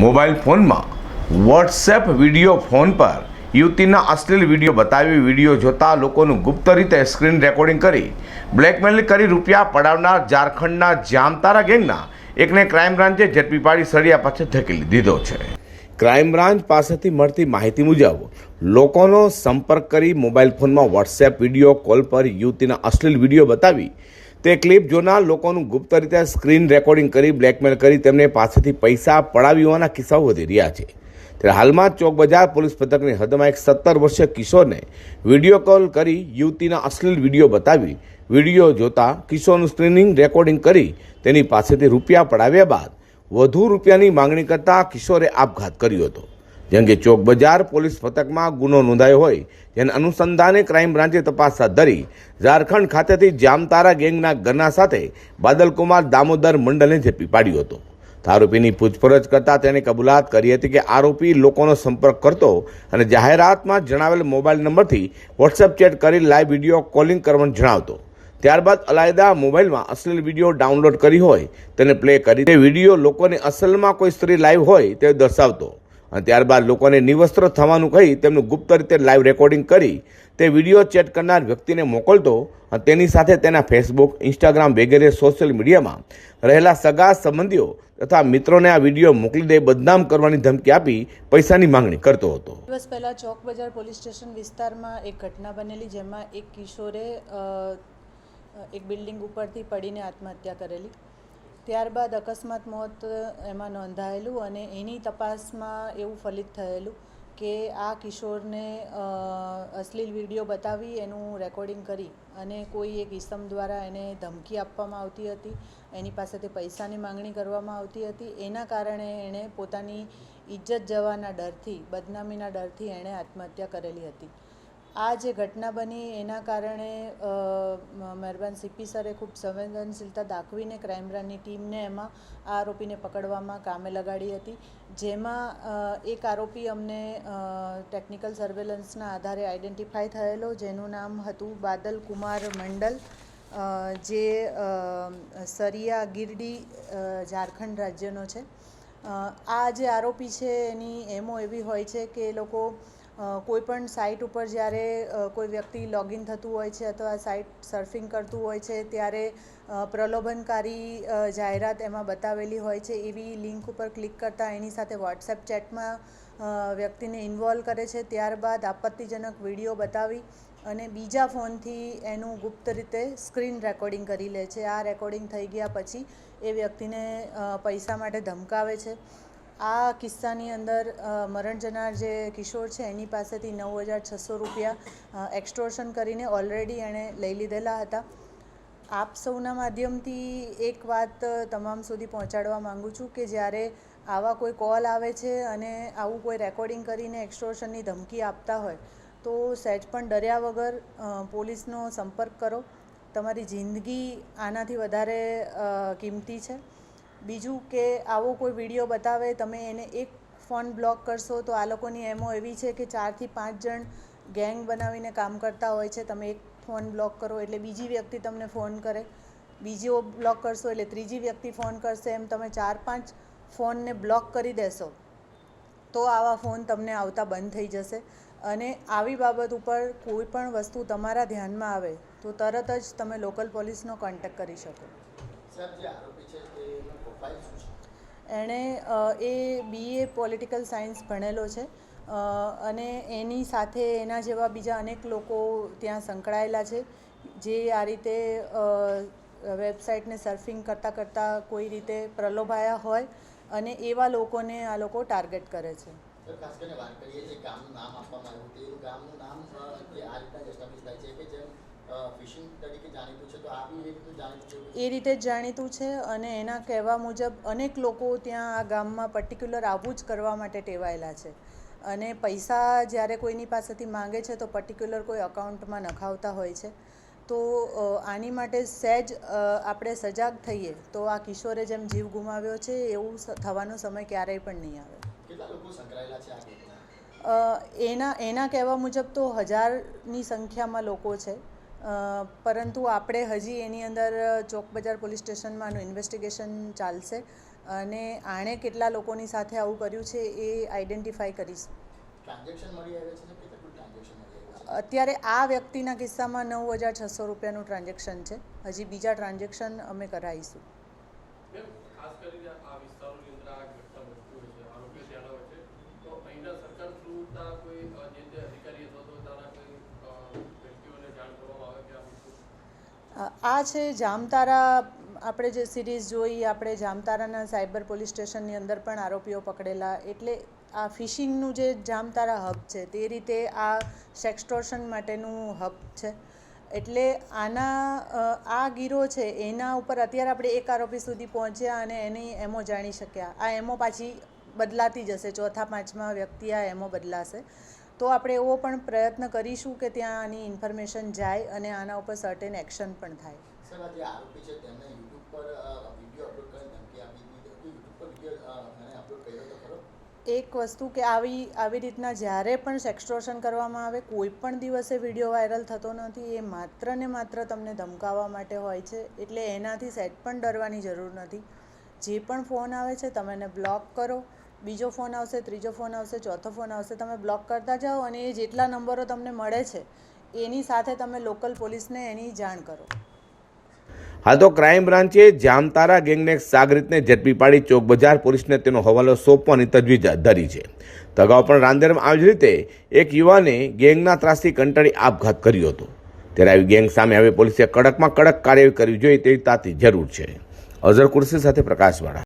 Mobile ફોનમાં WhatsApp video phone પર યુવતીના અશ્લીલ વીડિયો બતાવી વીડિયો જોતા લોકોનું ગુપ્ત રીતે સ્ક્રીન રેકોર્ડિંગ કરી બ્લેકમેલ કરી રૂપિયા પડાવનાર ઝારખંડના જામતારા ગેંગના એકને ક્રાઇમ બ્રાન્ચે ઝડપી પાડી સળિયા પાછળ ધકેલી દીધો છે. ક્રાઇમ બ્રાન્ચ પાસેથી મળતી માહિતી મુજબ, લોકોનો સંપર્ક કરી મોબાઈલ ફોનમાં વોટ્સએપ વીડિયો કોલ પર યુવતીના અશ્લીલ વીડિયો બતાવી તે ક્લિપ જોનાર લોકોનું ગુપ્ત રીતે સ્ક્રીન રેકોર્ડિંગ કરી બ્લેકમેલ કરી તેમને પાસેથી પૈસા પડાવી હોવાના કિસ્સાઓ વધી રહ્યા છે. ત્યારે હાલમાં ચોક બજાર પોલીસ પથકની હદમાં એક સત્તર વર્ષીય કિશોરને વીડિયો કોલ કરી યુવતીના અશ્લીલ વીડિયો બતાવી વીડિયો જોતા કિશોરનું સ્ક્રીનિંગ રેકોર્ડિંગ કરી તેની પાસેથી રૂપિયા પડાવ્યા બાદ વધુ રૂપિયાની માંગણી કરતાં કિશોરે આપઘાત કર્યો હતો. જેમ કે ચોક બજાર, પોલીસ પથકમાં ગુનો નોંધાયો હોય જેના અનુસંધાને ક્રાઇમ બ્રાન્ચે તપાસ હાથ ધરી. ઝારખંડ ખાતેથી જામતારા ગેંગના ગના સાથે બાદલકુમાર દામોદર મંડલને ઝડપી પાડ્યો હતો. આરોપીની પૂછપરછ કરતાં તેણે કબૂલાત કરી હતી કે આરોપી લોકોનો સંપર્ક કરતો અને જાહેરાતમાં જણાવેલ મોબાઈલ નંબરથી વોટ્સએપ ચેટ કરી લાઈવ વીડિયો કોલિંગ કરવાનું જણાવતો. ત્યારબાદ અલાયદા મોબાઈલમાં અશ્લીલ વીડિયો ડાઉનલોડ કરી હોય, તેને પ્લે કરી તે વીડિયો લોકોને અસલમાં કોઈ સ્ત્રી લાઈવ હોય તે દર્શાવતો. અને ત્યારબાદ લોકોને નિવસ્ત્ર થવાનું કહી તેમનું ગુપ્ત રીતે લાઈવ રેકોર્ડિંગ કરી તે વીડિયો ચેટ કરનાર વ્યક્તિને મોકલતો અને તેની સાથે તેના ફેસબુક ઇન્સ્ટાગ્રામ વગેરે સોશિયલ મીડિયામાં રહેલા સગા સંબંધીઓ તથા મિત્રોને આ વીડિયો મોકલી દે, બદનામ કરવાની ધમકી આપી પૈસાની માંગણી કરતો હતો. દિવસ પહેલાં ચોક બજાર પોલીસ સ્ટેશન વિસ્તારમાં એક ઘટના બનેલી જેમાં એક કિશોરે એક બિલ્ડિંગ ઉપરથી પડીને આત્મહત્યા કરેલી. ત્યારબાદ અકસ્માત મોત એમાં નોંધાયેલું અને એની તપાસમાં એવું ફલિત થયેલું કે આ કિશોરને અશ્લીલ વીડિયો બતાવી, એનું રેકોર્ડિંગ કરી અને કોઈ એક ઇસમ દ્વારા એને ધમકી આપવામાં આવતી હતી, એની પાસેથી પૈસાની માંગણી કરવામાં આવતી હતી, એના કારણે એણે પોતાની ઇજ્જત જવાના ડરથી, બદનામીના ડરથી એણે આત્મહત્યા કરેલી હતી. આ જે ઘટના બની એના કારણે મહેરબાન સીપી સરે ખૂબ સંવેદનશીલતા દાખવીને ક્રાઇમ બ્રાન્ચની ટીમને એમાં આ આરોપીને પકડવામાં કામે લગાડી હતી. જેમાં એક આરોપી અમને ટેકનિકલ સર્વેલન્સના આધારે આઈડેન્ટિફાય થયેલો, જેનું નામ હતું બાદલ કુમાર મંડલ જે સરિયા ગિરડી ઝારખંડ રાજ્યનો છે. આ જે આરોપી છે એની એમો એવી હોય છે કે એ લોકો અ, કોઈ પણ સાઇટ ઉપર જ્યારે કોઈ વ્યક્તિ લોગિન થતું હોય છે અથવા સાઇટ સર્ફિંગ કરતું હોય છે ત્યારે પ્રલોભનકારી જાહેરાત એમાં બતાવેલી હોય છે એવી લિંક ઉપર ક્લિક કરતાં એની સાથે વોટ્સએપ ચેટમાં વ્યક્તિને ઇન્વોલ્વ કરે છે ત્યારબાદ આપત્તિજનક વીડિયો બતાવી અને બીજા ફોનથી એનું ગુપ્ત રીતે સ્ક્રીન રેકોર્ડિંગ કરી લે છે. આ રેકોર્ડિંગ થઈ ગયા પછી એ વ્યક્તિને પૈસા માટે ધમકાવે છે. આ કિસ્સાની અંદર મરણ જનાર જે કિશોર છે, એની પાસેથી નવ હજાર છસો રૂપિયા એક્સટોર્શન કરીને ઓલરેડી એણે લઈ લીધેલા હતા. આપ સૌના માધ્યમથી એક વાત તમામ સુધી પહોંચાડવા માગું છું કે જ્યારે આવા કોઈ કોલ આવે છે અને આવું કોઈ રેકોર્ડિંગ કરીને એક્સટોર્શનની ધમકી આપતા હોય, તો સહેજ પણ ડર્યા વગર પોલીસનો સંપર્ક કરો. તમારી જિંદગી આનાથી વધારે કિંમતી છે. બીજું કે આવો કોઈ વીડિયો બતાવે, તમે એને એક ફોન બ્લોક કરશો તો આ લોકોની એમો એવી છે કે ચારથી પાંચ જણ ગેંગ બનાવીને કામ કરતા હોય છે, તમે એક ફોન બ્લોક કરો એટલે બીજી વ્યક્તિ તમને ફોન કરે. બીજો બ્લોક કરશો એટલે ત્રીજી વ્યક્તિ ફોન કરશે, એમ તમે ચાર પાંચ ફોનને બ્લોક કરી દેશો, તો આવા ફોન તમને આવતા બંધ થઈ જશે. અને આવી બાબત ઉપર કોઈ પણ વસ્તુ તમારા ધ્યાનમાં આવે, તો તરત જ તમે લોકલ પોલીસનો કોન્ટેક્ટ કરી શકો. એણે એ બીએ પોલિટિકલ સાયન્સ ભણેલો છે. અને એની સાથે એના જેવા બીજા અનેક લોકો ત્યાં સંકળાયેલા છે. જે આ રીતે વેબસાઇટને સર્ફિંગ કરતાં કરતાં કોઈ રીતે પ્રલોભાયા હોય અને એવા લોકોને આ લોકો ટાર્ગેટ કરે છે. ખાસ કરીને વાત કરીએ જે ગામનું નામ આપવામાં આવ્યું તે ગામનું નામ જે આ રીતના એસ્ટાબ્લિશ થાય છે કે જેમ ફિશિંગ તરીકે જાણીતું છે. તો આ બી એ જાણીતું છે. એ રીતે જ જાણીતું છે અને એના કહેવા મુજબ અનેક લોકો ત્યાં આ ગામમાં પર્ટિક્યુલર આવું જ કરવા માટે ટેવાયેલા છે. અને પૈસા જ્યારે કોઈની પાસેથી માંગે છે તો પર્ટિક્યુલર કોઈ અકાઉન્ટમાં નખાવતા હોય છે. તો આની માટે સહેજ આપણે સજાગ થઈએ તો આ કિશોરે જેમ જીવ ગુમાવ્યો છે એવું થવાનો સમય ક્યારેય પણ નહીં આવે. એના એના કહેવા મુજબ તો હજારની સંખ્યામાં લોકો છે. પરંતુ આપણે હજી એની અંદર ચોક બજાર પોલીસ સ્ટેશનમાં આનું ઇન્વેસ્ટિગેશન ચાલશે અને આણે કેટલા લોકોની સાથે આવું કર્યું છે એ આઈડેન્ટિફાઈ કરીશું. ટ્રાન્ઝેક્શન મળી આવે છે કે કેટલું ટ્રાન્ઝેક્શન મળી આવે છે? અત્યારે આ વ્યક્તિના કિસ્સામાં નવ હજાર છસો રૂપિયાનું ટ્રાન્ઝેક્શન છે. હજી બીજા ટ્રાન્ઝેક્શન અમે કરાવીશું મેમ ખાસ કરીને આ વિસ્તારોની અંદર આ ઘટના બનતી હોય છે આરોપીઓ ત્યાંના હોય છે તો અહીંના સરકાર થ્રુ તા કોઈ અ, જે તે અધિકારી અથવા તો તારા કોઈ અ, વ્યક્તિઓને જાણ કરવામાં આવે કે આ વસ્તુ અ, આ છે જામતારા, આપણે જે સિરીઝ જોઈ, આપણે જામતારાના સાયબર પોલીસ સ્ટેશનની અંદર પણ આરોપીઓ પકડેલા. એટલે આ ફિશિંગનું જે જામતારા હબ છે, તે રીતે આ સેક્સટોર્શન માટેનું હબ છે. એટલે આના આ ગીરો છે, એના ઉપર અત્યારે આપણે એક આરોપી સુધી પહોંચ્યા અને એની એમો જાણી શક્યા. આ એમો પાછી બદલાતી જશે, ચોથા, પાંચમા વ્યક્તિ આ એમો બદલાશે. તો આપણે એવો પણ પ્રયત્ન કરીશું કે ત્યાં આની ઇન્ફોર્મેશન જાય અને આના ઉપર સર્ટેન એક્શન પણ થાય. એક વસ્તુ કે આવી આવી રીતના જ્યારે પણ સેક્સટોર્શન કરવામાં આવે કોઈ પણ દિવસે વીડિયો વાયરલ થતો નથી એ માત્ર ને માત્ર તમને ધમકાવવા માટે હોય છે. એટલે એનાથી સેટ પણ ડરવાની જરૂર નથી. જે પણ ફોન આવે છે તમે એને બ્લોક કરો. બીજો ફોન આવશે, ત્રીજો ફોન આવશે, ચોથો ફોન આવશે, તમે બ્લોક કરતા જાઓ અને એ જેટલા નંબરો તમને મળે છે, એની સાથે તમે લોકલ પોલીસને એની જાણ કરો. હાલ તો ક્રાઇમ બ્રાન્ચે જામતારા ગેંગને સાગરીતને ઝડપી પાડી ચોક બજાર પોલીસને તેનો હવાલો સોંપવાની તજવીજ ધરી છે. તો અગાઉ પણ રાંદેરમાં આવી જ રીતે એક યુવાને ગેંગના ત્રાસથી કંટાળી આપઘાત કર્યો હતો. ત્યારે આવી ગેંગ સામે હવે પોલીસે કડકમાં કડક કાર્યવાહી કરવી જોઈએ તેવી તાતી જરૂર છે. અઝર કુર્સી સાથે પ્રકાશવાળા.